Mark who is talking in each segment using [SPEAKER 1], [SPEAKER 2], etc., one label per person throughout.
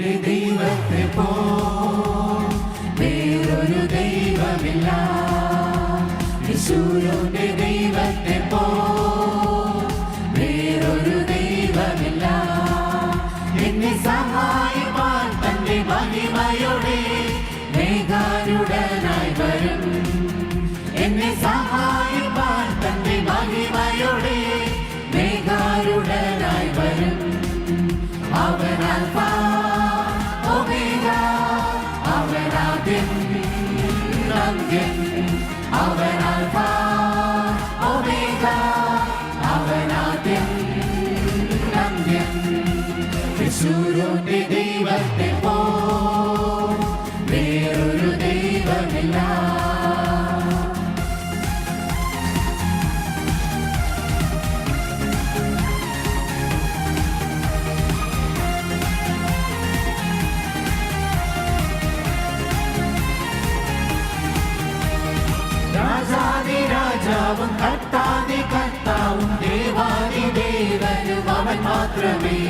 [SPEAKER 1] നിന്റെ ദൈവത്തെ പോ വേറൊരു ദൈവമില്ല. യേശുവിന്റെ ദൈവത്തെ പോ വേറൊരു ദൈവമില്ല. എന്നെ സഹായിപ്പാൻ തന്റെ മഹിമയോടെ മേഘാനുടനായി വരും. എന്നെ സഹായി യേശുവിന്റെ ദൈവത്തെ പോ വേറൊരു ദൈവമില്ല രാജാതി രാജാവും കർത്താതി മാത്രമേ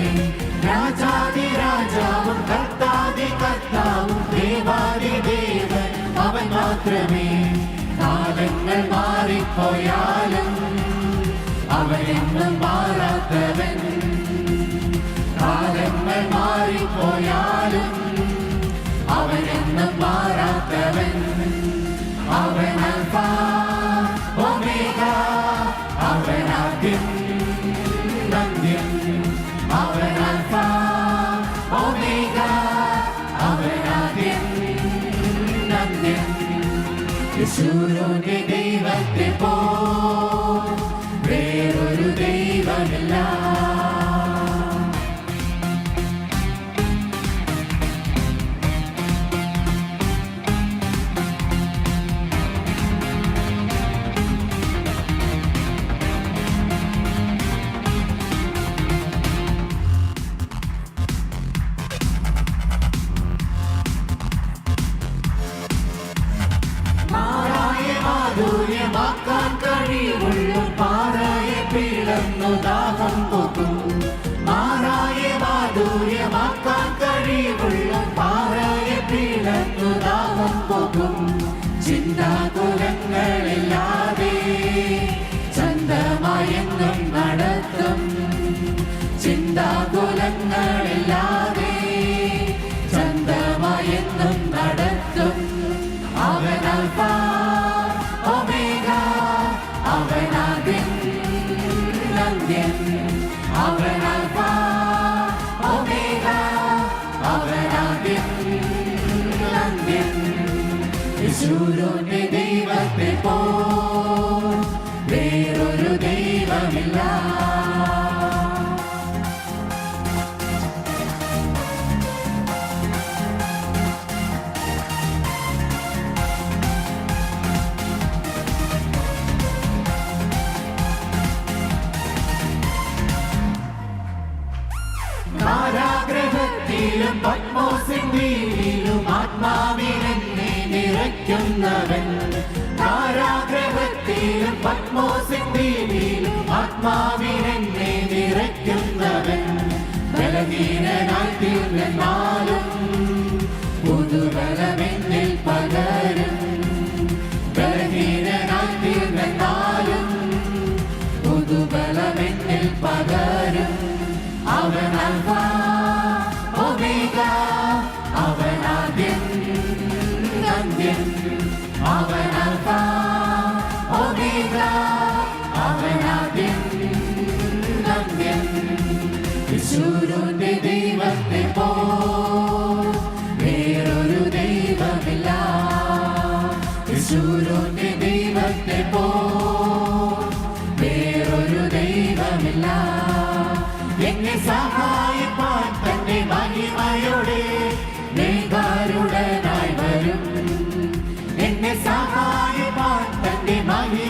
[SPEAKER 1] രാജാതി രാജാവും കർത്താതി കർത്താവും ദേവാതി ദേവൻ അവൻ മാത്രമേ കാലങ്ങൾ മാറിപ്പോയാലും അവരെന്നും മാറാത്തവൻ യേശുവിന്റെ ദൈവത്തെ പോ. വേറൊരു ദൈവമില്ല. പിളർന്നു ദാഹം പോകും മാറായ മാധുര്യമാക്കാൻ കഴിവുള്ള പാറയെ പിളർന്നു ദാഹം പോകും ചിന്താകുലങ്ങളില്ലാതെ അവൻ അൽഫ ഒമേഗ അവൻ ആദ്യം അന്ത്യം. യേശുവിന്റെ ദൈവത്തെ പോ വേറൊരു ദൈവമില്ല. ആത്മാവിനെന്നെ നിറയ്ക്കുന്നവൻ. കാരാഗ്രഹത്തിലും പത്മോസിന്റെയിലും ആത്മാവിനെന്നെ നിറയ്ക്കുന്നവൻ. ബലഹീനനായി തീർന്നാലും പുതുബലമെന്നിൽ പകരും. ബലഹീനനായി തീർന്നാലും പുതുബലമെന്നിൽ പകരും. അവൻ അൽഫ സഹായിപ്പാൻ തന്റെ മഹിമയോടെ മേഘാരുടനായി വരും എന്നെ സഹായിപ്പാൻ തന്റെ മഹിമയോടെ